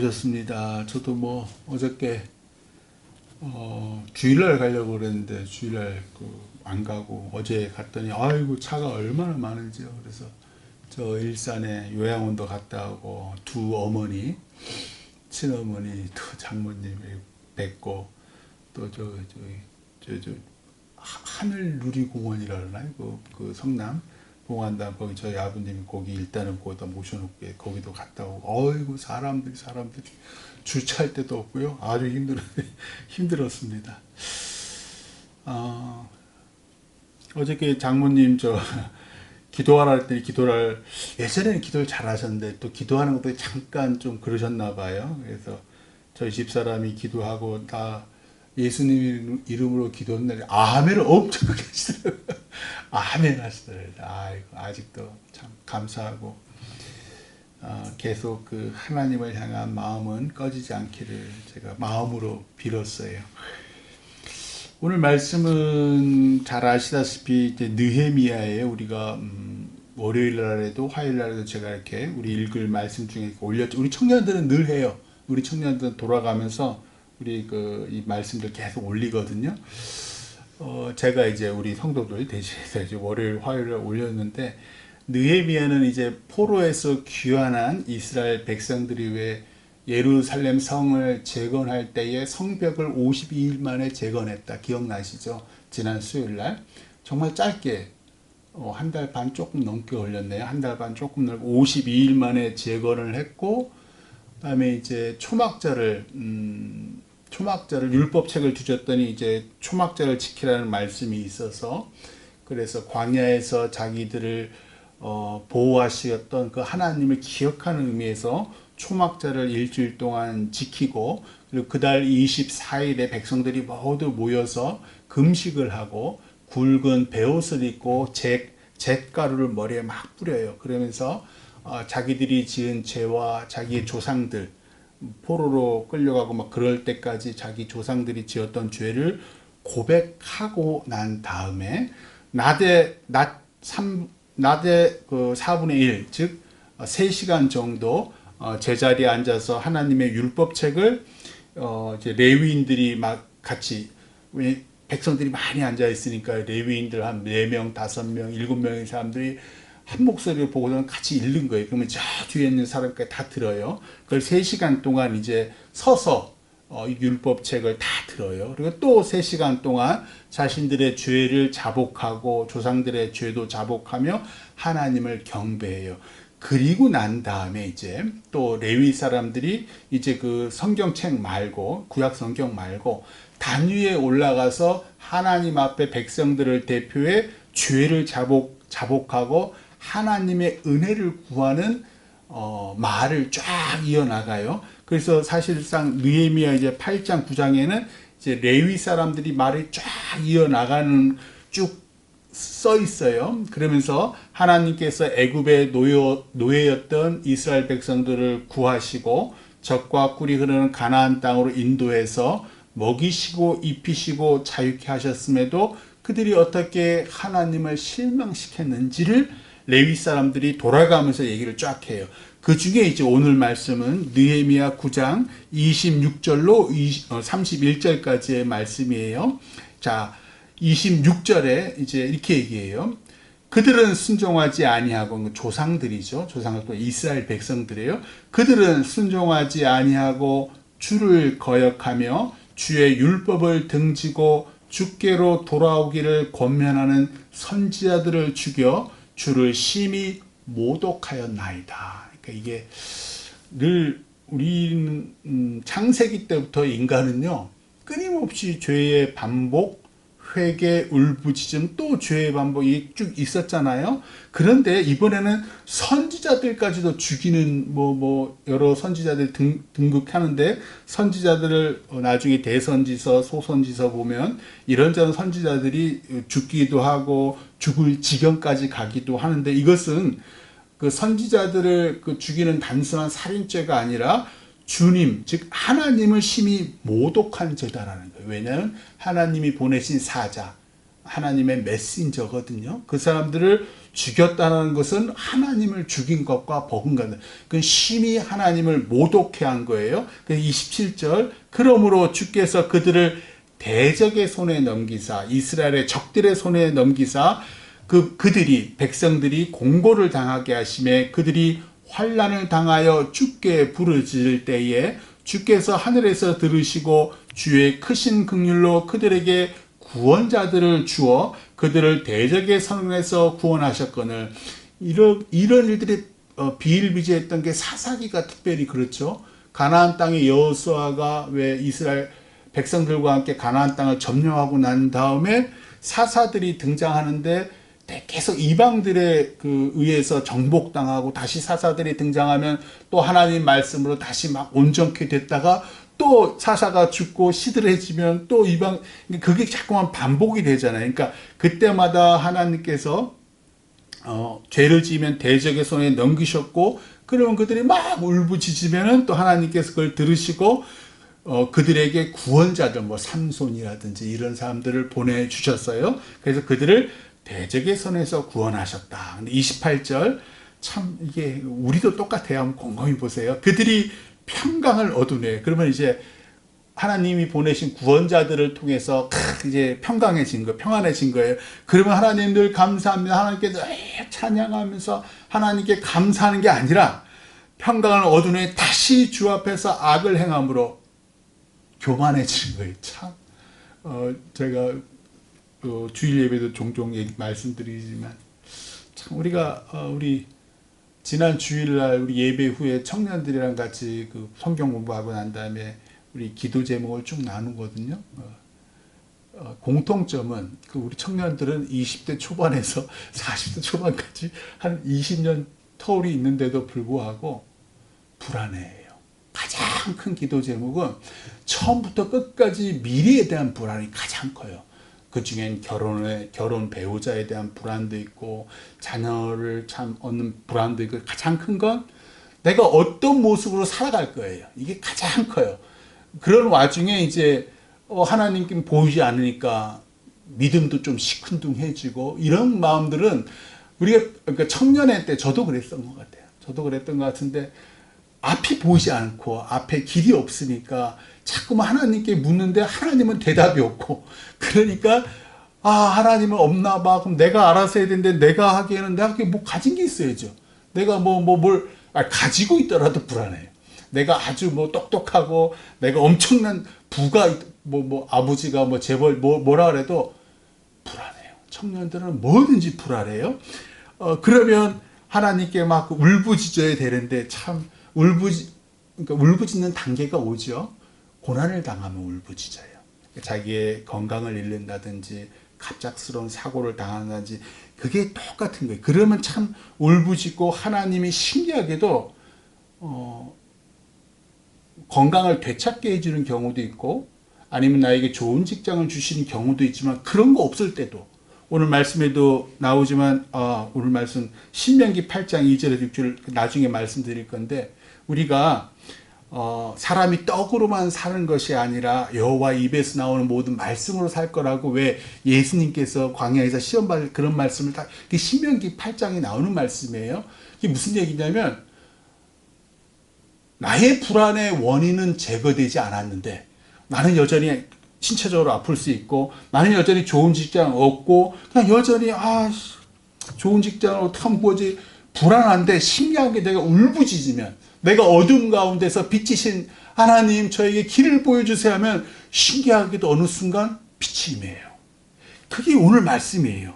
오셨습니다. 저도 뭐 어저께 어, 주일날 가려고 그랬는데 주일날 그 안 가고 어제 갔더니 아이고 차가 얼마나 많은지요. 그래서 저 일산에 요양원도 갔다 오고 두 어머니 친어머니 또 장모님 뵙고 또저저저 하늘 누리공원이라 그러나요? 그, 그 성남 봉안단 거기 저희 아버님이 거기 일단은 거기다 모셔놓고 거기도 갔다 오고 어이구 사람들이 사람들이 주차할 데도 없고요 아주 힘들 힘들었습니다. 어, 어저께 장모님 저 기도하라 했더니 기도를 예전에는 기도를 잘 하셨는데 또 기도하는 것도 잠깐 좀 그러셨나 봐요. 그래서 저희 집 사람이 기도하고 다 예수님 이름으로 기도했는데 아멘을 엄청 하시더라고요. 아멘 하시더라고요. 아이고, 아직도 참 감사하고 어, 계속 그 하나님을 향한 마음은 꺼지지 않기를 제가 마음으로 빌었어요. 오늘 말씀은 잘 아시다시피 이제 느헤미야에 우리가 음, 월요일 날에도 화요일 날에도 제가 이렇게 우리 읽을 말씀 중에 올렸죠. 우리 청년들은 늘 해요. 우리 청년들은 돌아가면서 우리 그 이 말씀들 계속 올리거든요. 어, 제가 이제 우리 성도들 대신해서 이제 월요일, 화요일에 올렸는데 느헤미야는 이제 포로에서 귀환한 이스라엘 백성들이 왜 예루살렘 성을 재건할 때에 성벽을 52일 만에 재건했다. 기억나시죠? 지난 수요일 날. 정말 짧게 어, 한 달 반 조금 넘게 걸렸네요. 한 달 반 조금 넘고 52일 만에 재건을 했고 그다음에 이제 초막절을 음, 초막절을 율법책을 주셨더니 이제 초막절을 지키라는 말씀이 있어서 그래서 광야에서 자기들을 어, 보호하시었던 그 하나님을 기억하는 의미에서 초막절을 일주일 동안 지키고 그리고 그달 24일에 백성들이 모두 모여서 금식을 하고 굵은 베옷을 입고 잭, 잭가루를 머리에 막 뿌려요. 그러면서 어, 자기들이 지은 죄와 자기의 조상들 포로로 끌려가고 막 그럴 때까지 자기 조상들이 지었던 죄를 고백하고 난 다음에 낮 3, 낮에 그 4분의 1, 즉 3시간 정도 어, 제자리에 앉아서 하나님의 율법책을 어, 이제 레위인들이 막 같이 왜 백성들이 많이 앉아 있으니까 레위인들 한 4명, 5명, 7명의 사람들이 한 목소리를 보고는 같이 읽는 거예요. 그러면 저 뒤에 있는 사람까지 다 들어요. 그걸 3시간 동안 이제 서서 어, 율법책을 다 들어요. 그리고 또 3시간 동안 자신들의 죄를 자복하고 조상들의 죄도 자복하며 하나님을 경배해요. 그리고 난 다음에 이제 또 레위 사람들이 이제 그 성경책 말고 구약 성경 말고 단 위에 올라가서 하나님 앞에 백성들을 대표해 죄를 자복 자복하고 하나님의 은혜를 구하는 어, 말을 쫙 이어나가요. 그래서 사실상 느헤미야 이제 8장 9장에는 이제 레위 사람들이 말을 쫙 이어나가는 쭉 써 있어요. 그러면서 하나님께서 애굽의 노예, 노예였던 이스라엘 백성들을 구하시고 적과 꿀이 흐르는 가나안 땅으로 인도해서 먹이시고 입히시고 자유케 하셨음에도 그들이 어떻게 하나님을 실망시켰는지를 레위 사람들이 돌아가면서 얘기를 쫙 해요. 그 중에 이제 오늘 말씀은 느헤미야 9장 26절로 31절까지의 말씀이에요. 자, 26절에 이제 이렇게 얘기해요. 그들은 순종하지 아니하고 조상들이죠. 조상은 또 이스라엘 백성들이에요. 그들은 순종하지 아니하고 주를 거역하며 주의 율법을 등지고 주께로 돌아오기를 권면하는 선지자들을 죽여 주를 심히 모독하였나이다. 그러니까 이게 늘 우리는 음, 창세기 때부터 인간은요 끊임없이 죄의 반복 회개, 울부짖음, 또 죄의 반복이 쭉 있었잖아요. 그런데 이번에는 선지자들까지도 죽이는 뭐, 뭐, 여러 선지자들 등, 등극하는데 선지자들을 나중에 대선지서, 소선지서 보면 이런저런 선지자들이 죽기도 하고 죽을 지경까지 가기도 하는데 이것은 그 선지자들을 그 죽이는 단순한 살인죄가 아니라 주님, 즉 하나님을 심히 모독한 죄다라는 거예요. 왜냐하면 하나님이 보내신 사자, 하나님의 메신저거든요. 그 사람들을 죽였다는 것은 하나님을 죽인 것과 버금가는 그 심히 하나님을 모독해 한 거예요. 그 27절 그러므로 주께서 그들을 대적의 손에 넘기사 이스라엘의 적들의 손에 넘기사 그 그들이 백성들이 공고를 당하게 하심에 그들이 환란을 당하여 주께 부르짖을 때에 주께서 하늘에서 들으시고 주의 크신 긍휼로 그들에게 구원자들을 주어 그들을 대적의 손에서 구원하셨거늘 이런 이런 일들이 어, 비일비재했던 게 사사기가 특별히 그렇죠. 가나안 땅의 여호수아가 왜 이스라엘 백성들과 함께 가나안 땅을 점령하고 난 다음에 사사들이 등장하는데 계속 이방들의 그 의해서 정복당하고 다시 사사들이 등장하면 또 하나님 말씀으로 다시 막 온전케 됐다가 또 사사가 죽고 시들해지면 또 이방 그게 자꾸만 반복이 되잖아요. 그러니까 그때마다 하나님께서 어, 죄를 지으면 대적의 손에 넘기셨고 그러면 그들이 막 울부짖으면은 또 하나님께서 그걸 들으시고 어, 그들에게 구원자들 뭐 삼손이라든지 이런 사람들을 보내 주셨어요. 그래서 그들을 대적의 손에서 구원하셨다. 근데 28절 참 이게 우리도 똑같아요. 한번 곰곰이 보세요. 그들이 평강을 얻으네. 그러면 이제 하나님이 보내신 구원자들을 통해서 이제 평강해진 거, 평안해진 거예요. 그러면 하나님 늘 감사합니다. 하나님께 늘 찬양하면서 하나님께 감사하는 게 아니라 평강을 얻으네 다시 주 앞에서 악을 행함으로 교만해지는 거예요. 참, 어, 제가 어, 주일 예배도 종종 말씀드리지만 참 우리가 어, 우리 지난 주일날 우리 예배 후에 청년들이랑 같이 그 성경 공부하고 난 다음에 우리 기도 제목을 쭉 나누거든요. 어, 어, 공통점은 그 우리 청년들은 20대 초반에서 40대 초반까지 한 20년 터울이 있는데도 불구하고 불안해해요. 가장 큰 기도 제목은 처음부터 끝까지 미래에 대한 불안이 가장 커요. 그 중엔 결혼에 결혼 배우자에 대한 불안도 있고 자녀를 참 얻는 불안도 있고 가장 큰 건 내가 어떤 모습으로 살아갈 거예요. 이게 가장 커요. 그런 와중에 이제 어, 하나님께 보이지 않으니까 믿음도 좀 시큰둥해지고 이런 마음들은 우리가 그러니까 청년회 때 저도 그랬던 것 같아요. 저도 그랬던 것 같은데 앞이 보이지 않고 앞에 길이 없으니까 자꾸만 하나님께 묻는데 하나님은 대답이 없고 그러니까 아 하나님은 없나 봐. 그럼 내가 알아서 해야 되는데 내가 하기에는 내가 뭐 가진 게 있어야죠. 내가 뭐 뭐뭘 아, 가지고 있더라도 불안해요 내가 아주 뭐 똑똑하고 내가 엄청난 부가 뭐뭐 뭐 아버지가 뭐 재벌 뭐 뭐라 그래도 불안해요. 청년들은 뭐든지 불안해요. 어 그러면 하나님께 막 울부짖어야 되는데 참 울부짖 그러니까 울부짖는 단계가 오죠 고난을 당하면 울부짖어요. 자기의 건강을 잃는다든지 갑작스러운 사고를 당한다든지 그게 똑같은 거예요. 그러면 참 울부짖고 하나님이 신기하게도 어, 건강을 되찾게 해주는 경우도 있고 아니면 나에게 좋은 직장을 주시는 경우도 있지만 그런 거 없을 때도 오늘 말씀에도 나오지만 아, 오늘 말씀 신명기 8장 2절에서 6절 나중에 말씀드릴 건데 우리가 어, 사람이 떡으로만 사는 것이 아니라 여호와 입에서 나오는 모든 말씀으로 살 거라고 왜 예수님께서 광야에서 시험 받을 그런 말씀을 다 신명기 8장에 나오는 말씀이에요. 이게 무슨 얘기냐면 나의 불안의 원인은 제거되지 않았는데 나는 여전히 신체적으로 아플 수 있고 나는 여전히 좋은 직장 없고 그냥 여전히 아 좋은 직장을 어떻게 하면 뭐지 불안한데 신기하게 내가 울부짖으면 내가 어둠 가운데서 빛이신 하나님 저에게 길을 보여주세요 하면 신기하게도 어느 순간 빛이 임해요. 그게 오늘 말씀이에요.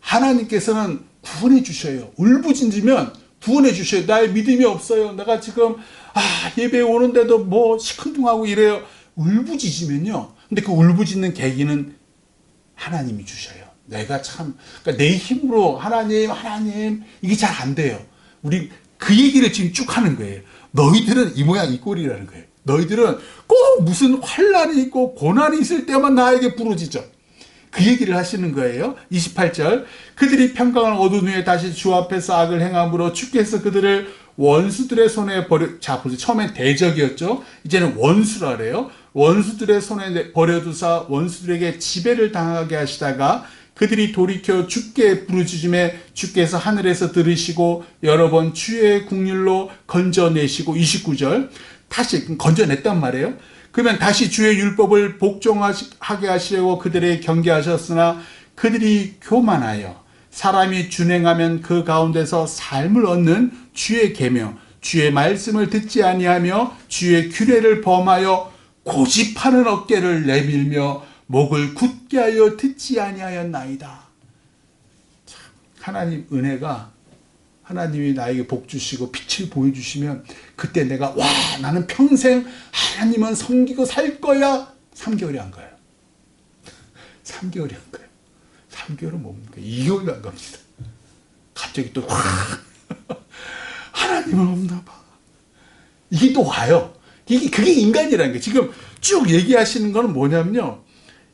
하나님께서는 구원해 주셔요. 울부짖으면 구원해 주셔요. 나의 믿음이 없어요. 내가 지금 아 예배 오는데도 뭐 시큰둥하고 이래요. 울부짖으면요. 근데 그 울부짖는 계기는 하나님이 주셔요. 내가 참, 그러니까 내 힘으로 하나님, 하나님, 이게 잘 안 돼요. 우리 그 얘기를 지금 쭉 하는 거예요. 너희들은 이 모양 이 꼴이라는 거예요. 너희들은 꼭 무슨 환란이 있고 고난이 있을 때만 나에게 부르짖어. 그 얘기를 하시는 거예요. 28절. 그들이 평강을 얻은 후에 다시 주 앞에서 악을 행함으로 주께서 그들을 원수들의 손에 버려, 자, 보세요. 처음엔 대적이었죠. 이제는 원수라 그래요. 원수들의 손에 내- 버려두사 원수들에게 지배를 당하게 하시다가 그들이 돌이켜 주께 부르짖음에 주께서 하늘에서 들으시고 여러 번 주의 국률로 건져내시고 29절 다시 건져냈단 말이에요. 그러면 다시 주의 율법을 복종하게 하시려고 그들의 경계하셨으나 그들이 교만하여 사람이 준행하면 그 가운데서 삶을 얻는 주의 계명 주의 말씀을 듣지 아니하며 주의 규례를 범하여 고집하는 어깨를 내밀며 목을 굳게 하여 듣지 아니하였나이다. 참, 하나님 은혜가 하나님이 나에게 복 주시고 빛을 보여 주시면 그때 내가 와 나는 평생 하나님은 섬기고 살 거야. 3개월이 안 가요. 3개월이 안 가요. 3개월은 뭡니까? 2개월도 안 갑니다. 갑자기 또 하나님은 없나 봐. 이게 또 와요. 이게 그게 인간이라는 게 지금 쭉 얘기하시는 거는 뭐냐면요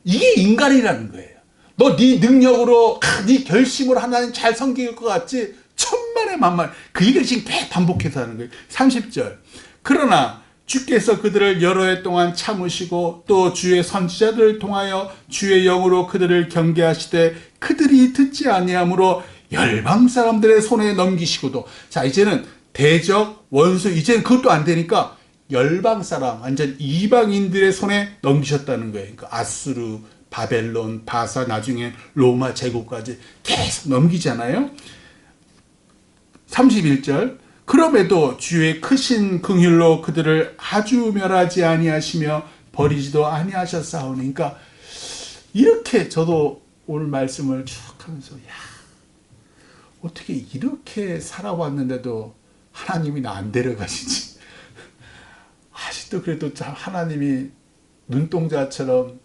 이게 인간이라는 거예요. 너 네 능력으로 아, 네 결심으로 하나님 잘 섬길 것 같지? 천만의 만만. 그 얘기를 지금 계속 반복해서 하는 거예요. 30절. 그러나 주께서 그들을 여러 해 동안 참으시고 또 주의 선지자들을 통하여 주의 영으로 그들을 경계하시되 그들이 듣지 아니하므로 열방 사람들의 손에 넘기시고도. 자 이제는 대적 원수 이제는 그것도 안 되니까 열방 사람 완전 이방인들의 손에 넘기셨다는 거예요. 그러니까 아수르, 바벨론, 바사 나중에 로마 제국까지 계속 넘기잖아요. 31절 그럼에도 주의 크신 긍휼로 그들을 아주 멸하지 아니하시며 버리지도 아니하셨사오니 그러니까 이렇게 저도 오늘 말씀을 쭉 하면서 야 어떻게 이렇게 살아왔는데도 하나님이 나 안 데려가시지 아직도 그래도 참 하나님이 눈동자처럼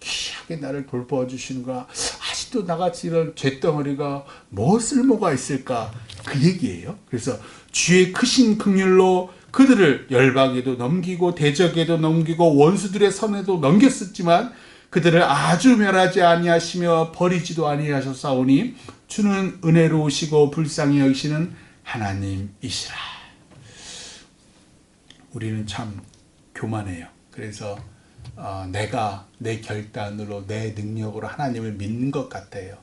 귀하게 나를 돌보아 주시는 거야. 아직도 나같이 이런 죄덩어리가 뭐 쓸모가 있을까? 그 얘기예요. 그래서 주의 크신 긍휼로 그들을 열방에도 넘기고 대적에도 넘기고 원수들의 선에도 넘겼었지만 그들을 아주 멸하지 아니하시며 버리지도 아니하셨사오니 주는 은혜로우시고 불쌍히 여기시는 하나님이시라. 우리는 참 교만해요. 그래서 어, 내가 내 결단으로 내 능력으로 하나님을 믿는 것 같아요.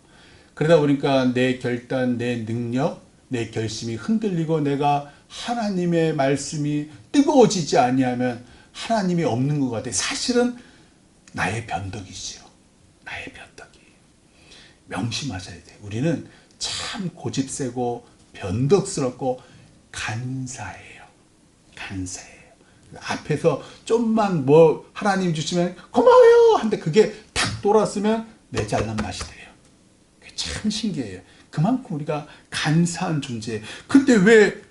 그러다 보니까 내 결단, 내 능력, 내 결심이 흔들리고 내가 하나님의 말씀이 뜨거워지지 아니하면 하나님이 없는 것 같아요. 사실은 나의 변덕이지요. 나의 변덕이. 명심하셔야 돼요. 우리는 참 고집세고 변덕스럽고 간사해요. 간사해요. 앞에서 좀만 뭐 하나님 주시면 고마워요. 한데 그게 탁 돌았으면 내 잘난 맛이 돼요. 참 신기해요. 그만큼 우리가 간사한 존재예요. 근데 왜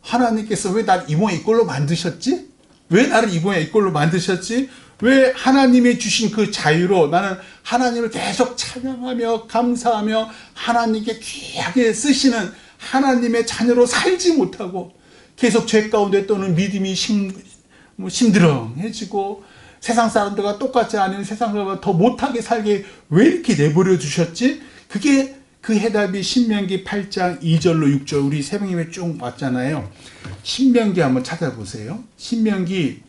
하나님께서 왜 나를 이 모양 이 꼴로 만드셨지? 왜 나를 이 모양 이 꼴로 만드셨지? 왜 하나님이 주신 그 자유로 나는 하나님을 계속 찬양하며 감사하며 하나님께 귀하게 쓰시는 하나님의 자녀로 살지 못하고 계속 죄 가운데 또는 믿음이 심, 뭐 심드렁해지고 세상 사람들과 똑같지 않은 세상 사람과 더 못하게 살게 왜 이렇게 내버려 두셨지? 그게 그 해답이 신명기 8장 2절로 6절 우리 새벽님에 쭉 왔잖아요. 신명기 한번 찾아보세요. 신명기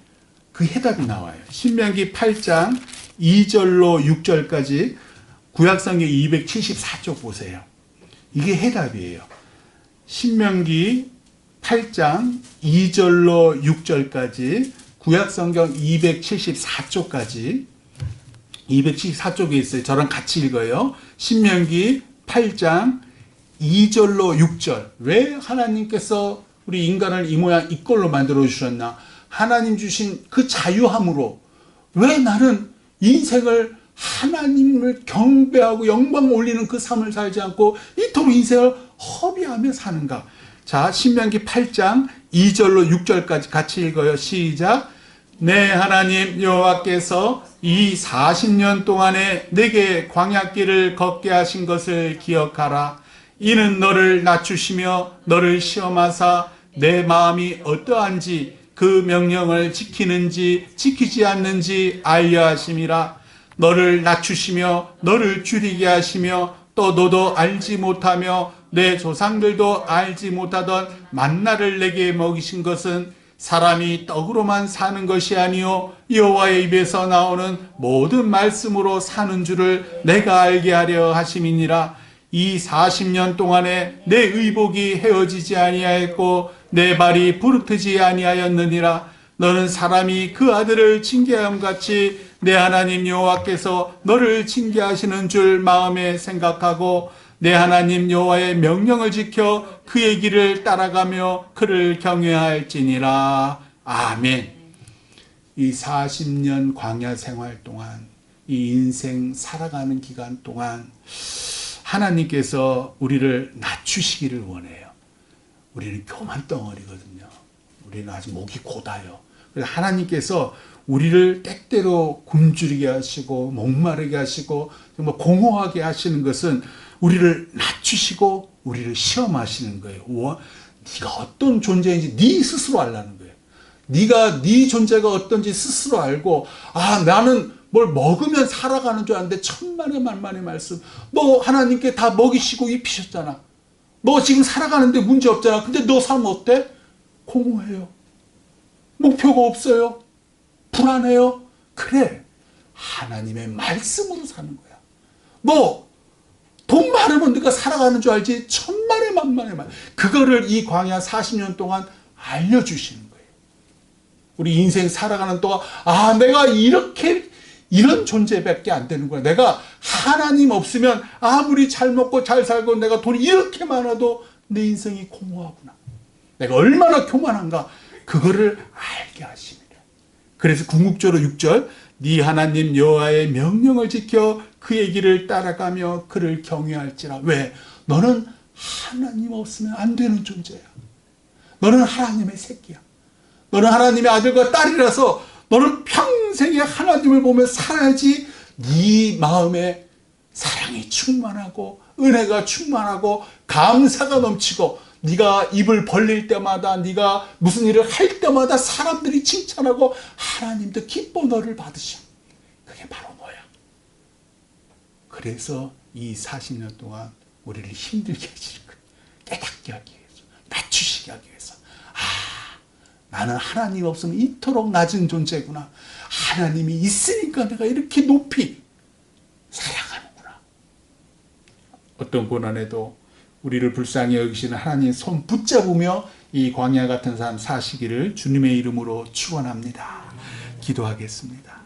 그 해답이 나와요. 신명기 8장 2절로 6절까지 구약성경 274쪽 보세요. 이게 해답이에요. 신명기 8장 2절로 6절까지 구약성경 274쪽까지 274쪽에 있어요. 저랑 같이 읽어요. 신명기 8장 2절로 6절. 왜 하나님께서 우리 인간을 이 모양 이 꼴로 만들어 주셨나? 하나님 주신 그 자유함으로 왜 나는 인생을 하나님을 경배하고 영광 올리는 그 삶을 살지 않고 이토록 인생을 허비하며 사는가? 자, 신명기 8장 2절로 6절까지 같이 읽어요. 시작. 내 하나님 여호와께서 이 40년 동안에 내게 광야길을 걷게 하신 것을 기억하라. 이는 너를 낮추시며 너를 시험하사 내 마음이 어떠한지 그 명령을 지키는지 지키지 않는지 알려 하심이라. 너를 낮추시며 너를 줄이게 하시며 또 너도 알지 못하며 내 조상들도 알지 못하던 만나를 내게 먹이신 것은 사람이 떡으로만 사는 것이 아니요 여호와의 입에서 나오는 모든 말씀으로 사는 줄을 내가 알게 하려 하심이니라. 이 40년 동안에 내 의복이 헤어지지 아니하였고 내 발이 부르트지 아니하였느니라. 너는 사람이 그 아들을 징계함 같이 내 하나님 여호와께서 너를 징계하시는 줄 마음에 생각하고 내 하나님 여호와의 명령을 지켜 그의 길을 따라가며 그를 경외할지니라 아멘. 이 40년 광야 생활 동안 이 인생 살아가는 기간 동안 하나님께서 우리를 낮추시기를 원해요. 우리는 교만 덩어리거든요. 우리는 아직 목이 고다요. 그래서 하나님께서 우리를 때때로 굶주리게 하시고 목마르게 하시고 정말 공허하게 하시는 것은 우리를 낮추시고 우리를 시험하시는 거예요. 와, 네가 어떤 존재인지 네 스스로 알라는 거예요. 네가 네 존재가 어떤지 스스로 알고 아 나는 뭘 먹으면 살아가는 줄 아는데 천만의 만만의 말씀. 너 하나님께 다 먹이시고 입히셨잖아. 너 지금 살아가는데 문제 없잖아. 근데 너 삶 어때? 공허해요. 목표가 없어요. 불안해요. 그래. 하나님의 말씀으로 사는 거야. 너 돈 많으면 네가 살아가는 줄 알지? 천만의 만만의 말. 그거를 이 광야 40년 동안 알려주시는 거예요. 우리 인생 살아가는 동안 아 내가 이렇게 이런 존재밖에 안 되는구나. 내가 하나님 없으면 아무리 잘 먹고 잘 살고 내가 돈이 이렇게 많아도 내 인생이 공허하구나. 내가 얼마나 교만한가. 그거를 알게 하십니다. 그래서 궁극적으로 6절 네 하나님 여호와의 명령을 지켜 그의 길을 따라가며 그를 경외할지라. 왜? 너는 하나님 없으면 안 되는 존재야. 너는 하나님의 새끼야. 너는 하나님의 아들과 딸이라서 너는 평생에 하나님을 보며 살아야지 네 마음에 사랑이 충만하고 은혜가 충만하고 감사가 넘치고 네가 입을 벌릴 때마다 네가 무슨 일을 할 때마다 사람들이 칭찬하고 하나님도 기뻐 너를 받으셔. 그게 바로 너야. 그래서 이 40년 동안 우리를 힘들게 하시는 거예요. 깨닫게 하기 위해서, 낮추시게 하기 위해서. 아, 나는 하나님 없으면 이토록 낮은 존재구나. 하나님이 있으니까 내가 이렇게 높이 살아가는구나. 어떤 고난에도 우리를 불쌍히 여기시는 하나님 손 붙잡으며 이 광야 같은 삶 사시기를 주님의 이름으로 축원합니다. 기도하겠습니다.